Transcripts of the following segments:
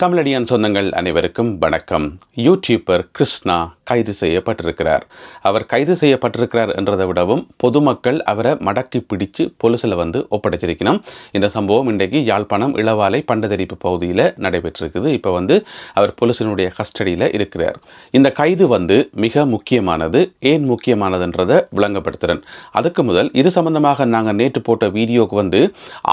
தமிழடியான் சொந்தங்கள் அனைவருக்கும் வணக்கம். யூடியூபர் கிருஷ்ணா கைது செய்யப்பட்டிருக்கிறார். அவர் கைது செய்யப்பட்டிருக்கிறார் என்றதை விடவும் பொதுமக்கள் அவரை மடக்கி பிடிச்சு பொலிசில் வந்து ஒப்படைச்சிருக்கணும். இந்த சம்பவம் இன்றைக்கு யாழ்ப்பாணம் இளவாலை பண்டதரிப்பு பகுதியில் நடைபெற்றிருக்குது. இப்போ வந்து அவர் பொலிசினுடைய கஸ்டடியில் இருக்கிறார். இந்த கைது வந்து மிக முக்கியமானது. ஏன் முக்கியமானதுன்றதை விளங்கப்படுத்துகிறேன் அதுக்கு முதல் இது சம்பந்தமாக நாங்கள் நேற்று போட்ட வீடியோவுக்கு வந்து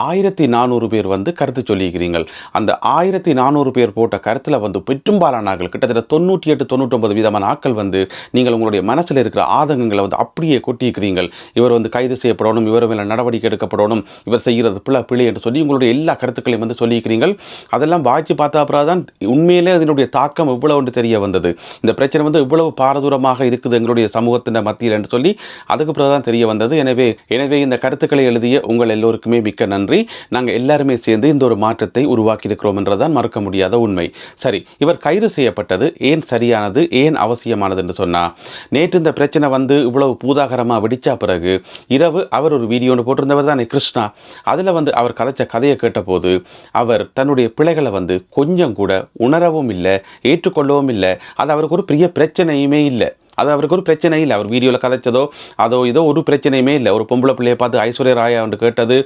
ஆயிரத்தி நானூறு பேர் வந்து கருத்து சொல்லியிருக்கிறீங்கள் அந்த ஆயிரத்தி நானூறு பேர் போட்ட கருத்தில் வந்து பெரும்பாலான ஆக்கள் கிட்டத்தட்ட தொண்ணூற்றி எட்டு தொண்ணூற்றொன்பது விதமான ஆட்கள் வந்து நீங்கள் உங்களுடைய மனசில் இருக்கிற ஆதங்கங்களை வந்து அப்படியே கொட்டியிருக்கிறீர்கள். இவர் வந்து கைது செய்யப்படணும் இவர் மேலே நடவடிக்கை எடுக்கப்படணும் இவர் செய்கிறது பிள்ளை பிள்ளை என்று சொல்லி உங்களுடைய எல்லா கருத்துக்களையும் வந்து சொல்லியிருக்கிறீர்கள். அதெல்லாம் வாய்ச்சி பார்த்தா அப்புறம் தான் உண்மையிலே அதனுடைய தாக்கம் இவ்வளவு என்று தெரிய வந்தது. இந்த பிரச்சனை வந்து இவ்வளவு பாரதூரமாக இருக்குது எங்களுடைய சமூகத்தின் மத்தியில் என்று சொல்லி அதுக்கு பிறகு தான் தெரிய வந்தது. எனவே எனவே இந்த கருத்துக்களை எழுதிய உங்கள் எல்லோருக்குமே மிக்க நன்றி. நாங்கள் எல்லாருமே சேர்ந்து இந்த ஒரு மாற்றத்தை உருவாக்கி இருக்கிறோம் என்றதான் மறக்க முடியாது. உண்மை. சரி இவர் கைது செய்யப்பட்டது ஏன் சரியானது ஏன் அவசியமானது என்று சொன்னா நேற்று இந்த பிரச்சனை வந்து இவ்வளவு பூதாகரமாக வெடிச்சா பிறகு இரவு அவர் ஒரு வீடியோ ஒன்று போட்டிருந்தவர் தானே கிருஷ்ணா. அதில் வந்து அவர் கதைச்ச கதையை கேட்டபோது அவர் தன்னுடைய பிழைகளை வந்து கொஞ்சம் கூட உணரவும் இல்லை ஏற்றுக்கொள்ளவும் இல்லை. அது அவருக்கு ஒரு பெரிய பிரச்சனையுமே இல்லை. அது அவருக்கு ஒரு பிரச்சனை இல்லை. அவர் வீடியோவில் கதைச்சதோ அதோ இதோ ஒரு பிரச்சனையுமே இல்லை. ஒரு பொம்பளை பிள்ளையை பார்த்து ஐஸ்வர்யா ராயான்னு கேட்டது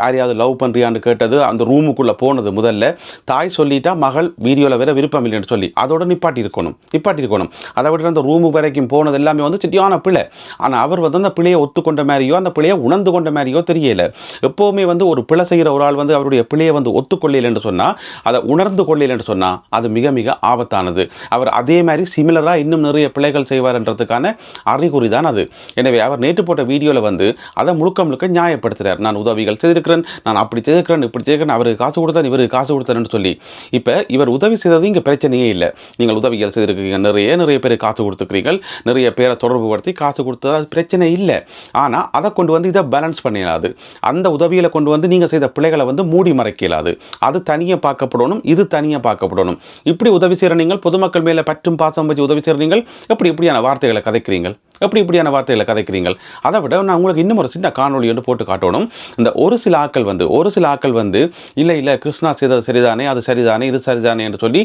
யாரையாவது லவ் பண்ணுறியான்னு கேட்டது அந்த ரூமுக்குள்ளே போனது முதல்ல. தாய் சொல்லிட்டா மகள் வீடியோவில் வேற விருப்பம் இல்லைன்னு சொல்லி அதோட நிப்பாட்டி இருக்கணும். நிப்பாட்டி இருக்கணும். அதை விட அந்த ரூமு வரைக்கும் போனது எல்லாமே வந்து சிட்டியான பிள்ளை. ஆனால் அவர் வந்து அந்த பிள்ளையை ஒத்துக்கொண்ட மாதிரியோ அந்த பிள்ளையை உணர்ந்து கொண்ட மாதிரியோ தெரியல. எப்போவுமே வந்து ஒரு பிழை செய்கிற ஒரு ஆள் வந்து அவருடைய பிள்ளையை வந்து ஒத்துக்கொள்ளலைன்னு சொன்னால் அதை உணர்ந்து கொள்ளலைன்னு சொன்னால் அது மிக மிக ஆபத்தானது. அவர் அதே மாதிரி சிமிலராக இன்னும் நிறைய பிள்ளைகள் செய்வார்ன்றதுக்கான அறிகுறி தான் அது. எனவே அவர் நேற்று போட்ட வீடியோவில் வந்து அதை முழுக்க முழுக்க நியாயப்படுத்துகிறார் நான் உதவிகள் செய்திருக்கிறேன் நான் அப்படி செய்திருக்கிறேன் இப்படி செய்திருக்கிறேன் அவருக்கு காசு கொடுத்தேன் இவருக்கு காசு கொடுத்தேன்னு சொல்லி. இப்போ இவர் உதவி செய்தது இங்கே பிரச்சனையே இல்லை. நீங்கள் உதவிகள் செய்திருக்கீங்க நிறைய நிறைய பேர் காசு கொடுத்துக்கிறீர்கள் நிறைய பேரை தொடர்பு படுத்தி காசு கொடுத்தது அது பிரச்சனை இல்லை. ஆனால் அதை கொண்டு வந்து இதை பேலன்ஸ் பண்ணிடாது அந்த உதவியில் கொண்டு வந்து நீங்கள் செய்த பிள்ளைகளை வந்து மூடி மறைக்கலாது. அது தனியாக பார்க்கப்படணும் இது தனியாக பார்க்கப்படணும். இப்படி உதவி செய்கிற நீங்கள் பொதுமக்கள் மேலே பற்றும் பாசம் வச்சு உதவி செய்கிற நீங்கள் எப்படி இப்படியான வார்த்தைகளை கதைக்கிறீங்கள்? எப்படி இப்படியான வார்த்தைகளை கதைக்கிறீங்கள்? அதை விட நான் உங்களுக்கு இன்னும் ஒரு சின்ன காணொலி வந்து போட்டு காட்டணும். இந்த ஒரு சில ஆட்கள் வந்து ஒரு சில ஆட்கள் வந்து இல்லை இல்லை கிருஷ்ணா செய்தது சரிதானே அது சரிதானே இது சரிதானே என்று சொல்லி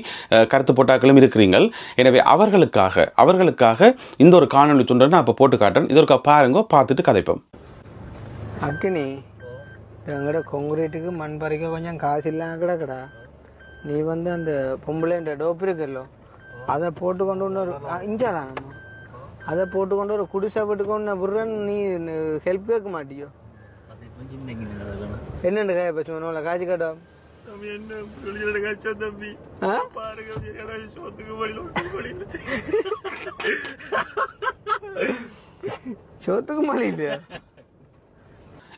கருத்து போட்டாக்களும் இருக்கிறீங்கள் எனவே அவர்களுக்காக அவர்களுக்காக இந்த ஒரு காணொலி துண்டை நான் இப்போ போட்டு காட்டுறேன். இது ஒரு பாருங்க பார்த்துட்டு கதைப்போம். அக்கினி எங்கட கொங்குரேட்டுக்கு மண் பறிக்க கொஞ்சம் காசு இல்லாம கிடக்குடா. நீ வந்து அந்த பொம்பளைன்ற டோப் இருக்குல்லோ? அதை போட்டு கொண்டு ஒன்று ஒரு இஞ்சாடா நம்ம அதை போட்டு கொண்டு ஒரு குடிசை போட்டு கொண்டு விடுறேன் நீ ஹெல்ப் கேட்க மாட்டியோ? என்னென்ன காய பச்சு உள்ள காய்ச்சி காட்டும் சோத்துக்கு மழை இல்லையா?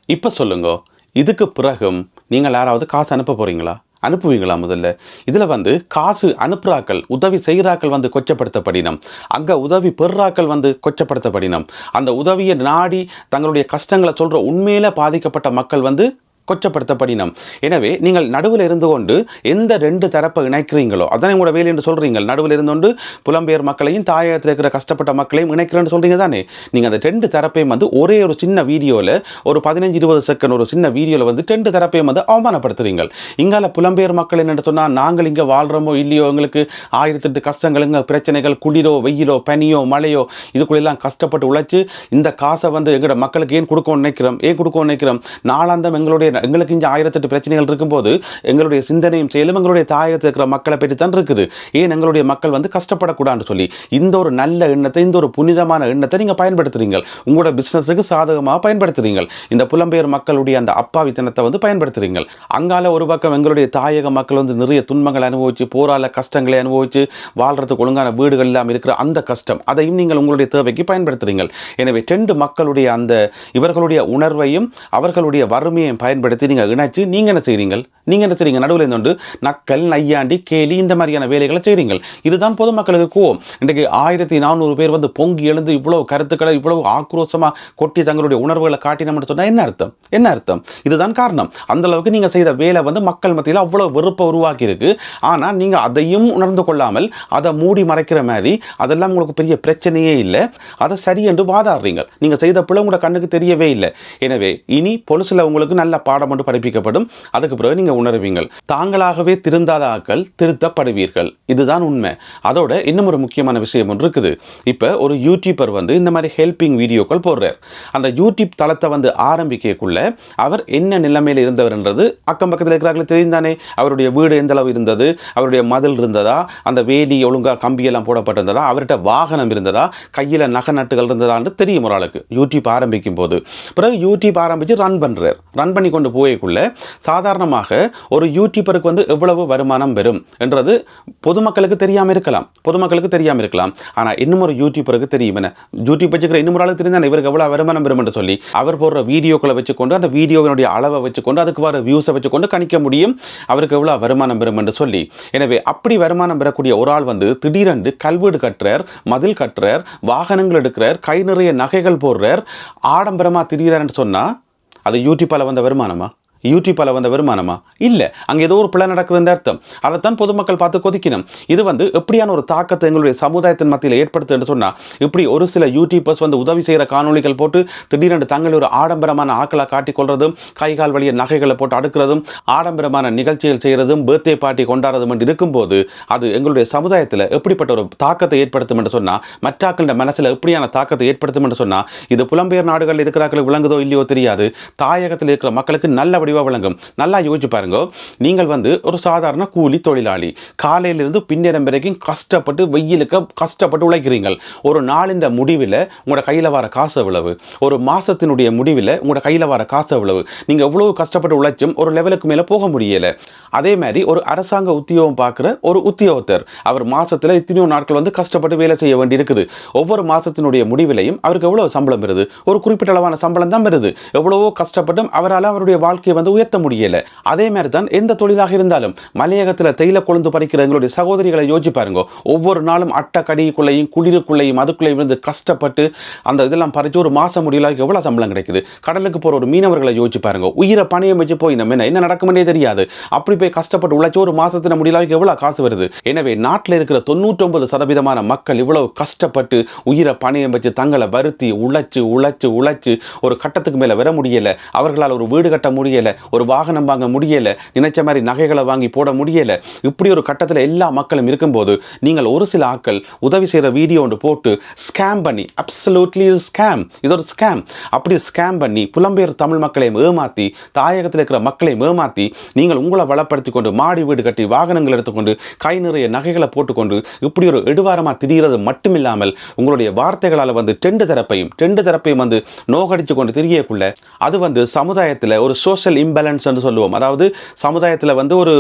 இப்போ சொல்லுங்க இதுக்கு பிறகும் நீங்கள் யாராவது காசு அனுப்ப போறீங்களா? அனுப்புவீங்களா முதல்ல? இதில் வந்து காசு அனுப்புறாக்கள் உதவி செய்கிறாக்கள் வந்து கொச்சப்படுத்தப்படினம். அங்கே உதவி பெறுறாக்கள் வந்து கொச்சப்படுத்தப்படினம். அந்த உதவியை நாடி தங்களுடைய கஷ்டங்களை சொல்கிற உண்மையில பாதிக்கப்பட்ட மக்கள் வந்து கொச்சப்படுத்தப்படினம். எனவே நீங்கள் நடுவில் இருந்து கொண்டு எந்த ரெண்டு தரப்பை இணைக்கிறீங்களோ அதானே உங்களோட வேலை என்று சொல்கிறீங்க நடுவில் இருந்து கொண்டு புலம்பெயர் மக்களையும் தாயகத்தில் இருக்கிற கஷ்டப்பட்ட மக்களையும் இணைக்கிறேன்னு சொல்கிறீங்க தானே? நீங்கள் அந்த ரெண்டு தரப்பையும் வந்து ஒரே ஒரு சின்ன வீடியோவில் ஒரு பதினஞ்சு இருபது செகண்ட் ஒரு சின்ன வீடியோவில் வந்து ரெண்டு தரப்பையும் வந்து அவமானப்படுத்துறீங்க இங்கால புலம்பெயர் மக்கள் என்னென்னு சொன்னால் நாங்கள் இங்கே வாழ்கிறோமோ இல்லையோ எங்களுக்கு ஆயிரத்தெட்டு கஷ்டங்கள் இங்கே பிரச்சனைகள் குளிரோ வெயிலோ பனியோ மழையோ இதுக்குள்ளெல்லாம் கஷ்டப்பட்டு உழைச்சி இந்த காசை வந்து எங்களோட மக்களுக்கு ஏன் கொடுக்கணும்னு நினைக்கிறோம்? ஏன் கொடுக்கணும்னு நினைக்கிறோம்? நாளாந்தம் எங்களுடைய எங்களுக்கு இங்கே ஆயிரத்தெட்டு பிரச்சனைகள் இருக்கும்போது எங்களுடைய சிந்தனையும் செயலும் எங்களுடைய தாயகத்தில் இருக்கிற மக்களை பற்றி தான் இருக்குது. ஏன் எங்களுடைய மக்கள் வந்து கஷ்டப்படக்கூடாதுன்னு சொல்லி இந்த ஒரு நல்ல எண்ணத்தை இந்த ஒரு புனிதமான எண்ணத்தை நீங்கள் பயன்படுத்துறீங்க உங்களோட பிஸ்னஸுக்கு சாதகமாக பயன்படுத்துறீங்க இந்த புலம்பெயர் மக்களுடைய அந்த அப்பாவித்தனத்தை வந்து பயன்படுத்துறீங்க அங்கால ஒரு பக்கம் எங்களுடைய தாயக மக்கள் வந்து நிறைய துன்பங்களை அனுபவிச்சு போரால கஷ்டங்களை அனுபவிச்சு வாழ்றதுக்கு ஒழுங்கான வீடுகள் இல்லாமல் இருக்கிற அந்த கஷ்டம் அதையும் நீங்கள் உங்களுடைய தேவைக்கு பயன்படுத்துறீங்க எனவே ரெண்டு மக்களுடைய அந்த இவர்களுடைய உணர்வையும் அவர்களுடைய வறுமையையும் பயன்படுத்தி நீங்கள் இணைச்சு நீங்கள் என்ன செய்யறீங்க நீங்கள் என்ன செய்றீங்க? நடுவில் இருந்து நக்கல் நையாண்டி கேலி இந்த மாதிரியான வேலைகளை செய்கிறீங்க இதுதான் பொதுமக்களுக்கு கோவம். இன்றைக்கு ஆயிரத்தி நானூறு பேர் வந்து பொங்கி எழுந்து இவ்வளவு கருத்துக்களை இவ்வளவு ஆக்ரோஷமாக கொட்டி தங்களுடைய உணர்வுகளை காட்டினோம்னு சொன்னால் என்ன அர்த்தம்? என்ன அர்த்தம்? இதுதான் காரணம். அந்த அளவுக்கு நீங்கள் செய்த வேலை வந்து மக்கள் மத்தியில் அவ்வளவு வெறுப்பை உருவாக்கி இருக்கு. ஆனால் நீங்கள் அதையும் உணர்ந்து கொள்ளாமல் அதை மூடி மறைக்கிற மாதிரி அதெல்லாம் உங்களுக்கு பெரிய பிரச்சனையே இல்லை. அதை சரி என்று வாதாடுறீங்க. நீங்கள் செய்த பிள்ளை உங்களோட கண்ணுக்கு தெரியவே இல்லை. எனவே இனி பொலிசில் உங்களுக்கு நல்ல பாடம் ஒன்று படிப்பிக்கப்படும். அதுக்கு பிறகு நீங்கள் உணர்வீங்கள். தாங்களாகவே திருந்தாத ஆக்கள் திருத்தப்படுவீர்கள். இதுதான் உண்மை. அதோட இன்னும் ஒரு முக்கியமான விஷயம் ஒன்று இருக்குது. இப்போ ஒரு யூடியூபர் வந்து இந்த மாதிரி ஹெல்பிங் வீடியோக்கள் போடுறார். அந்த யூடியூப் தளத்தை வந்து ஆரம்பிக்கக்குள்ள அவர் என்ன நிலைமையில் இருந்தவர்ன்றது அக்கம் பக்கத்தில் இருக்கிறார்கள் தெரிந்தானே. அவருடைய வீடு எந்த அளவு இருந்தது? அவருடைய மதில் இருந்ததா? அந்த வேலி ஒழுங்கா கம்பியெல்லாம் போடப்பட்டிருந்ததா? அவர்கிட்ட வாகனம் இருந்ததா? கையில் நகை நட்டுகள் இருந்ததான்னு தெரியும் ஒரு ஆளுக்கு. யூடியூப் ஆரம்பிக்கும் போது பிறகு யூடியூப் ஆரம்பித்து ரன் பண்ணுறார் ரன் பண்ணி கொண்டு போயக்குள்ள சாதாரணமாக ஒரு யூடியூபருக்கு வந்து எவ்வளவு வருமானம் வரும் என்றது பொதுமக்களுக்கு தெரியாமல் இருக்கலாம். பொதுமக்களுக்கு தெரியாமல் இருக்கலாம். ஆனால் இன்னும் ஒரு யூடியூபருக்கு தெரியும் என்ன? யூடியூப் வச்சுக்கிற இன்னும் ஒரு ஆளுக்கு தெரிந்தானே இவருக்கு எவ்வளோ வருமானம் வரும் என்று சொல்லி அவர் போடுற வீடியோக்களை வச்சுக்கொண்டு அந்த வீடியோவினுடைய அளவை வச்சுக்கொண்டு அதுக்கு வர வியூஸை வச்சுக்கொண்டு கணிக்க முடியும். அவருக்கு எவ்வளோ வருமானம் வரும் என்று சொல்லி. எனவே அப்படி வருமானம் பெறக்கூடிய ஒரு ஆள் வந்து திடீரென்று கல்வீடு கட்டுறார் மதில் கட்டுறார் வாகனங்கள் எடுக்கிறார் கை நிறைய நகைகள் போடுறார் ஆடம்பரமாக திடீரென்று சொன்னால் அது யூடியூப்பால் வந்த வருமானமா? யூடியூப்பால் வந்த வருமானமா? இல்லை. அங்கே ஏதோ ஒரு பிள்ளை நடக்குதுன்ற அர்த்தம். அதைத்தான் பொதுமக்கள் பார்த்து கொதிக்கணும். இது வந்து எப்படியான ஒரு தாக்கத்தை எங்களுடைய சமுதாயத்தின் மத்தியில் ஏற்படுத்துன்னு சொன்னால் இப்படி ஒரு சில யூடியூபர்ஸ் வந்து உதவி செய்கிற காணொளிகள் போட்டு திடீரென்று தங்களை ஒரு ஆடம்பரமான ஆக்களை காட்டிக்கொள்றதும் கை கால் வழிய நகைகளை போட்டு அடுக்கிறதும் ஆடம்பரமான நிகழ்ச்சிகள் செய்கிறதும் பர்த்டே பார்ட்டி கொண்டாடுறதும் என்று இருக்கும்போது அது எங்களுடைய சமுதாயத்தில் எப்படிப்பட்ட ஒரு தாக்கத்தை ஏற்படுத்தும் என்று சொன்னால் மற்றாக்களின் மனசில் எப்படியான தாக்கத்தை ஏற்படுத்தும் என்று சொன்னால் இது புலம்பெயர் நாடுகளில் இருக்கிறார்கள் விளங்குதோ இல்லையோ தெரியாது. தாயகத்தில் இருக்கிற மக்களுக்கு நல்ல முடிவாக விளங்கும். நல்லா யோசிச்சு பாருங்க. நீங்கள் வந்து ஒரு சாதாரண கூலி தொழிலாளி காலையிலிருந்து பின்னேரம் வரைக்கும் கஷ்டப்பட்டு வெயிலுக்கு கஷ்டப்பட்டு உழைக்கிறீர்கள் ஒரு நாளின் முடிவில் உங்களோட கையில் வர காசு எவ்வளவு? ஒரு மாசத்தினுடைய முடிவில் உங்களோட கையில் வர காசு எவ்வளவு? நீங்கள் எவ்வளவு கஷ்டப்பட்டு உழைச்சும் ஒரு லெவலுக்கு மேலே போக முடியலை. அதே மாதிரி ஒரு அரசாங்க உத்தியோகம் பார்க்குற ஒரு உத்தியோகத்தர் அவர் மாசத்துல இத்தனையோ நாட்கள் வந்து கஷ்டப்பட்டு வேலை செய்ய வேண்டி இருக்குது ஒவ்வொரு மாதத்தினுடைய முடிவிலையும் அவருக்கு எவ்வளவு சம்பளம் வருது? ஒரு குறிப்பிட்ட அளவான சம்பளம் தான் வருது. எவ்வளவோ கஷ்டப்பட்டும் அவரால் அவருடைய வாழ்க்கையை வந்து உயர்த்த முடியல. அதே மாதிரி தான் எந்த தொழிலாக இருந்தாலும் மலையகத்தில் தேயிலை கொழுந்து பறிக்கிற எங்களுடைய சகோதரிகளை யோசிச்சு பாருங்க. ஒவ்வொரு நாளும் அட்டை கடிக்குள்ளேயும் குளிருக்குள்ளேயும் அதுக்குள்ளேயும் இருந்து கஷ்டப்பட்டு அந்த இதெல்லாம் பறிச்சு ஒரு மாசம் முடியல எவ்வளோ சம்பளம் கிடைக்குது? கடலுக்கு போகிற ஒரு மீனவர்களை யோசிச்சு பாருங்க. உயிரை பணியம் வச்சு போய் நம்ம என்ன என்ன நடக்கும்னே தெரியாது. அப்படி போய் கஷ்டப்பட்டு உழைச்சி ஒரு மாசத்துல முடியல எவ்வளோ காசு வருது? எனவே நாட்டில் இருக்கிற தொண்ணூற்றொன்பது சதவீதமான மக்கள் இவ்வளவு கஷ்டப்பட்டு உயிரை பணியம் வச்சு தங்களை வருத்தி உழைச்சு உழைச்சு உழைச்சு ஒரு கட்டத்துக்கு மேலே வர முடியல. அவர்களால் ஒரு வீடு கட்ட முடியல. ஒரு வாகனம் வாங்க முடியல நினைச்ச மாதிரி நகைகளை வாங்கி போட முடியல இப்படி ஒரு கட்டத்தில் எல்லா மக்களும் இருக்கும்போது நீங்கள் ஒரு சில ஆட்கள் உதவி செய்கிற வீடியோ ஒன்று போட்டு ஸ்கேம் பண்ணி அப்சல்யூட்லி ஸ்கேம் இது ஒரு ஸ்கேம் அப்படி ஸ்கேம் பண்ணி புலம்பெயர் தமிழ் மக்களையும் ஏமாற்றி தாயகத்தில் இருக்கிற மக்களையும் ஏமாற்றி நீங்கள் உங்களை வளப்படுத்தி கொண்டு மாடி வீடு கட்டி வாகனங்கள் எடுத்துக்கொண்டு கை நிறைய நகைகளை போட்டுக்கொண்டு இப்படி ஒரு எடுவாரமாக திரிகிறது மட்டுமில்லாமல் உங்களுடைய வார்த்தைகளால் வந்து டெண்டு தரப்பையும் டெண்டு தரப்பையும் வந்து நோகடிச்சு கொண்டு திரியக்குள்ள அது வந்து சமுதாயத்தில் ஒரு சோஷியல் இம்பேலன்ஸ் என்று சொல்லுவோம். அதாவது சமுதாயத்தில் வந்து ஒரு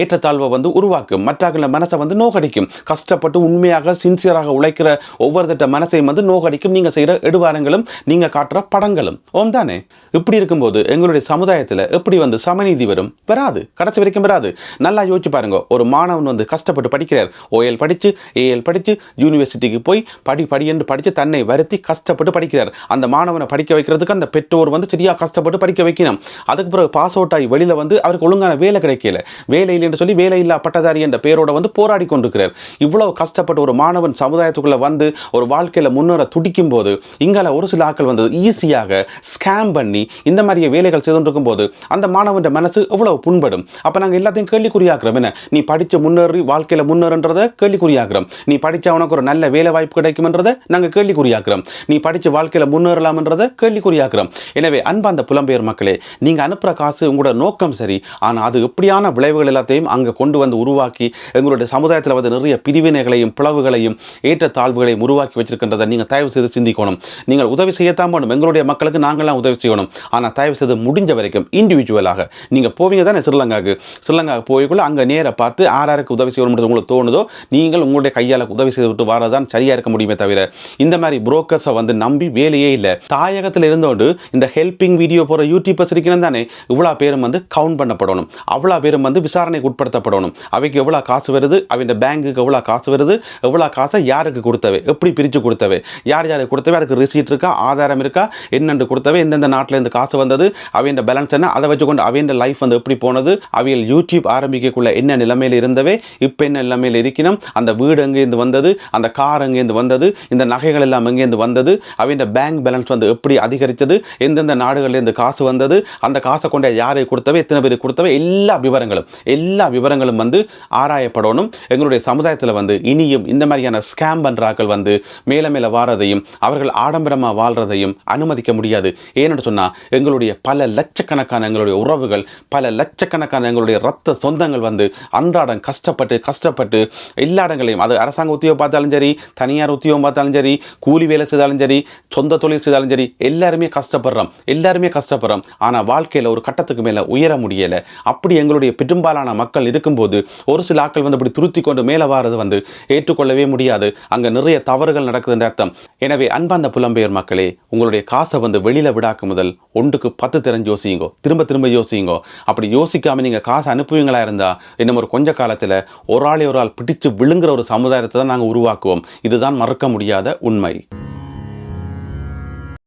ஏற்றத்தாழ்வை வந்து உருவாக்கும். மற்றவர்கள மனசை வந்து நோகடிக்கும். கஷ்டப்பட்டு உண்மையாக சின்சியராக உழைக்கிற ஒவ்வொரு திட்ட மனசையும் வந்து நோகடிக்கும். நீங்கள் செய்கிற எடுவாரங்களும் நீங்கள் காட்டுற படங்களும். ஓம் தானே? இப்படி இருக்கும்போது எங்களுடைய சமுதாயத்தில் எப்படி வந்து சமநீதி வரும்? வராது. கடைசி வரைக்கும் வராது. நல்லா யோசிச்சு பாருங்க. ஒரு மாணவன் வந்து கஷ்டப்பட்டு படிக்கிறார். ஓஎல் படித்து ஏஎல் படித்து யூனிவர்சிட்டிக்கு போய் படி படி என்று படித்து தன்னை வருத்தி கஷ்டப்பட்டு படிக்கிறார். அந்த மாணவனை படிக்க வைக்கிறதுக்கு அந்த பெற்றோர் வந்து சரியாக கஷ்டப்பட்டு படிக்க வைக்கணும். அதுக்கு பிறகு பாஸ் அவுட் ஆகி வெளியில் வந்து அவருக்கு ஒழுங்கான வேலை கிடைக்கல. வேலை இல்லை என்று சொல்லி வேலை இல்லா பட்டதாரி என்ற பெயரோட வந்து போராடி கொண்டிருக்கிறார். இவ்வளோ கஷ்டப்பட்டு ஒரு மாணவன் சமுதாயத்துக்குள்ளே வந்து ஒரு வாழ்க்கையில் முன்னேற துடிக்கும் போது இங்கால ஒரு சில ஆட்கள் வந்து ஈஸியாக ஸ்கேம் பண்ணி இந்த மாதிரியே வேலைகள் செய்து கொண்டிருக்கும் போது அந்த மாணவன் மனசு எவ்வளோ புண்படும்? அப்போ நாங்கள் எல்லாத்தையும் கேள்விக்குறியாக்குறோம். என்ன? நீ படித்து முன்னேறி வாழ்க்கையில் முன்னேறன்றதை கேள்விக்குறியாக்குறோம். நீ படிச்சா உனக்கு ஒரு நல்ல வேலை வாய்ப்பு கிடைக்கும்ன்றதை நாங்கள் கேள்விக்குறியாக்குறோம். நீ படித்து வாழ்க்கையில் முன்னேறலாம்ன்றதை கேள்விக்குறியாக்குறோம். எனவே அன்பாந்த புலம்பெயர் மக்களே நீங்கள் அனுப்புகிற காசு உங்களோட நோக்கம் சரி. ஆனால் அது எப்படியான விளைவுகள் எல்லாத்தையும் அங்கே கொண்டு வந்து உருவாக்கி எங்களுடைய சமுதாயத்தில் வந்து நிறைய பிரிவினைகளையும் பிளவுகளையும் ஏற்றத்தாழ்வுகளையும் உருவாக்கி வச்சிருக்கின்றதை நீங்கள் தயவு செய்து சிந்திக்கணும். நீங்கள் உதவி செய்யத்தான் வேணும். எங்களுடைய மக்களுக்கு நாங்களாம் உதவி செய்யணும். ஆனால் தயவு செய்து முடிஞ்ச வரைக்கும் இண்டிவிஜுவலாக நீங்கள் போவீங்க தானே ஸ்ரீலங்காவுக்கு? ஸ்ரீலங்காவுக்கு போய்க்குள்ள அங்கே நேராக பார்த்து ஆறாருக்கு உதவி செய்யணும்ன்றது உங்களுக்கு தோணுதோ நீங்கள் உங்களுடைய கையால் உதவி செய்துவிட்டு வரதான் சரியாக இருக்க முடியுமே தவிர இந்த மாதிரி புரோக்கர்ஸை வந்து நம்பி வேலையே இல்லை. தாயகத்தில் இருந்தோண்டு இந்த ஹெல்பிங் வீடியோ போகிற யூடியூபர்ஸ் இருக்கிறேன் தானே? இவ்வளோ பேரும் வந்து கவுண்ட் பண்ணப்படணும். அவ்வளோ பேரும் வந்து விசாரணைக்கு உட்படுத்தப்படணும். அவைக்கு எவ்வளோ காசு வருது? அவங்க பேங்குக்கு எவ்வளோ காசு வருது? எவ்வளோ காசை யாருக்கு கொடுத்தவை? எப்படி பிரித்து கொடுத்தவை? யார் யாருக்கு கொடுத்தவை? அதுக்கு ரிசீட் இருக்கா? ஆதாரம் இருக்கா? என்னென்று கொடுத்தவை? எந்தெந்த நாட்டில் இருந்து காசு வந்தது? அவையின் பேலன்ஸ் என்ன? அதை வச்சுக்கொண்டு அவையின் லைஃப் வந்து எப்படி போனது? அவையில் யூடியூப் ஆரம்பிக்கக்குள்ள என்ன நிலைமையில் இருந்தவை? இப்போ என்ன நிலைமையில் இருக்கணும் அந்த வீடு எங்கேருந்து வந்தது? அந்த கார் எங்கேருந்து வந்தது? இந்த நகைகள் எல்லாம் எங்கேருந்து வந்தது? அவையின் பேங்க் பேலன்ஸ் வந்து எப்படி அதிகரித்தது? எந்தெந்த நாடுகள்லேருந்து காசு வந்தது? அந்த காசை காசை கொண்ட யாரை கொடுத்தவை எத்தனை பேர் கொடுத்தவை? எல்லா விவரங்களும் எல்லா விவரங்களும் வந்து ஆராயப்படணும். எங்களுடைய சமுதாயத்தில் வந்து இனியும் இந்த மாதிரியான ஸ்கேம் பண்ணுறாக்கள் வந்து மேலே மேலே வாரதையும் அவர்கள் ஆடம்பரமாக வாழ்றதையும் அனுமதிக்க முடியாது. ஏன்னு சொன்னால் எங்களுடைய பல லட்சக்கணக்கான எங்களுடைய உறவுகள் பல லட்சக்கணக்கான எங்களுடைய ரத்த சொந்தங்கள் வந்து அன்றாடம் கஷ்டப்பட்டு கஷ்டப்பட்டு எல்லா இடங்களையும் அது அரசாங்க உத்தியோகம் பார்த்தாலும் சரி தனியார் உத்தியோகம் பார்த்தாலும் சரி கூலி வேலை செய்தாலும் சரி சொந்த தொழில் செய்தாலும் சரி எல்லாருமே கஷ்டப்படுறோம் எல்லாருமே கஷ்டப்படுறோம். ஆனால் வாழ்க்கையில் ஒரு கட்டத்துக்கு மேலே உயர முடியலை. அப்படி எங்களுடைய பெரும்பாலான மக்கள் இருக்கும்போது ஒரு சில ஆட்கள் வந்து இப்படி துருத்தி கொண்டு மேலே வாரது வந்து ஏற்றுக்கொள்ளவே முடியாது. அங்கே நிறைய தவறுகள் நடக்குதுன்ற அர்த்தம். எனவே அன்பாந்த புலம்பெயர் மக்களே உங்களுடைய காசை வந்து வெளியில் விடாக்க முதல் ஒன்றுக்கு பத்து தெரிஞ்சு யோசிங்கோ திரும்ப திரும்ப யோசியுங்கோ. அப்படி யோசிக்காமல் நீங்கள் காசு அனுப்புவீங்களா இருந்தால் இன்னும் ஒரு கொஞ்ச காலத்தில் ஒரு ஆளே ஒரு ஆள் பிடிச்சு விழுங்குற ஒரு சமுதாயத்தை தான் நாங்கள் உருவாக்குவோம். இதுதான் மறக்க முடியாத உண்மை.